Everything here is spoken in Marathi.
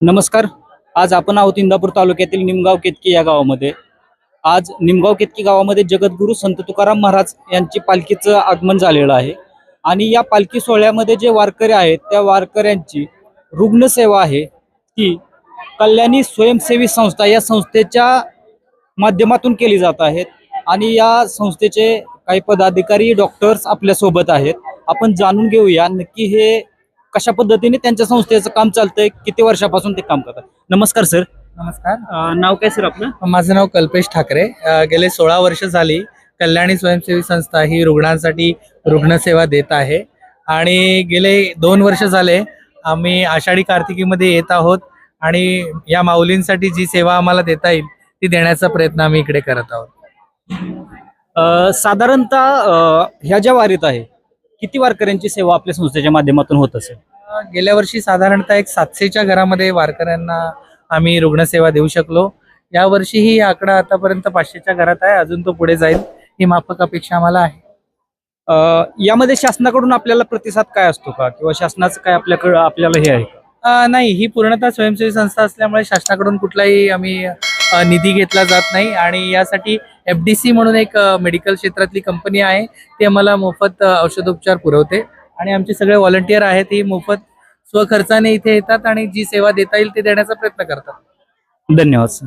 नमस्कार. आज आपण आहोत इंदापूर तालुक्यातील निमगाव केतकी या गावामध्ये. आज निमगाव केतकी गावामध्ये जगद्गुरू संत तुकाराम महाराज यांची पालखीचं आगमन झालेलं आहे. आणि या पालखी सोहळ्यामध्ये जे वारकरी आहेत त्या वारकऱ्यांची रुग्णसेवा आहे. ती कल्याणी स्वयंसेवी संस्था या संस्थेच्या माध्यमातून केली जात आहेत आणि या संस्थेचे काही पदाधिकारी डॉक्टर्स आपल्यासोबत आहेत. आपण जाणून घेऊया नक्की हे कशा पद्धतीने त्यांच्या संस्थेचं काम चालतंय किती वर्षापासून ते काम करतात? नमस्कार सर. नमस्कार. नाव काय सर आपलं? माझं नाव कल्पेश ठाकरे. अ, गेले सोळा वर्ष झाली कल्याणी स्वयंसेवी संस्था ही रुग्णांसाठी रुग्णसेवा देत आहे. आणि गेले दोन वर्ष झाले आम्ही आषाढी कार्तिकीमध्ये येत आहोत आणि या माऊलींसाठी जी सेवा आम्हाला देता येईल ती देण्याचा प्रयत्न आम्ही इकडे करत आहोत. अं, साधारणतः अं, ह्या ज्या वारीत आहे किती वारकऱ्यांची सेवा आपल्या संस्थेच्या माध्यमातून होत असेल? गेल्या वर्षी साधारणतः एक सातशेच्या घरामध्ये वारकऱ्यांना आम्ही रुग्णसेवा देऊ शकलो. यावर्षी ही आकडा आतापर्यंत पाचशेच्या घरात आहे. अजून तो पुढे जाईल ही माफक अपेक्षा आम्हाला आहे. अं, यामध्ये शासनाकडून आपल्याला प्रतिसाद काय असतो का? किंवा शासनाचं काय आपल्याकडं आपल्याला हे आहे का? अ, नाही ही पूर्णतः स्वयंसेवी संस्था असल्यामुळे शासनाकडून कुठलाही आम्ही अ, निधी घेतला जात नाही. आणि यासाठी एफ डी सी म्हणून एक मेडिकल क्षेत्रातली कंपनी आहे. ती आम्हाला मोफत औषधोपचार पुरवते. आणि आमचे सगळे व्हॉलंटियर आहेत ही मोफत स्वखर्चाने इथे येतात आणि जी सेवा देता येईल ते देण्याचा प्रयत्न करतात. धन्यवाद सर